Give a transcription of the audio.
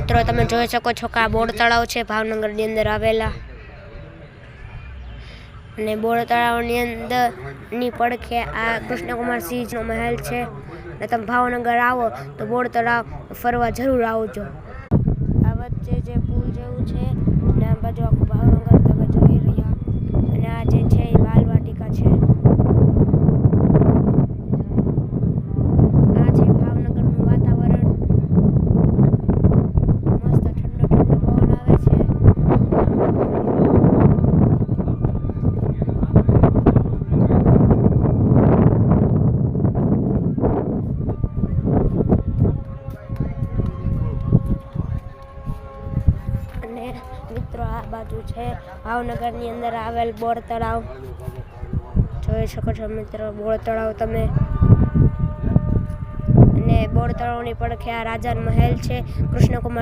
મિત્રો, તમે જોઈ શકો છો કે આ બોર તળાવ છે, ભાવનગરની અંદર આવેલા. અને બોર તળાવની અંદરની પડખે આ કૃષ્ણકુમાર સિંહનો મહેલ છે. અને તમે ભાવનગર આવો તો બોર તળાવ ફરવા જરૂર આવજો. આ વચ્ચે જે પુલ જેવું છે અને આ બાજુ આખું ભાવનગર તમે જોઈ રહ્યા અને આ જે છે એ બાલવાટિકા છે આ છે ભાવનગરનું વાતાવરણ મસ્ત ઠંડો ઠંડો પવન આવે છે અને મિત્રો, આ બાજુ છે ભાવનગરની અંદર આવેલ બોર તળાવ. જોઈ શકો છો મિત્રો, બોર તળાવ તમે. અને બોર તળાવની પડખે આ રાજાનો મહેલ છે. કૃષ્ણકુમાર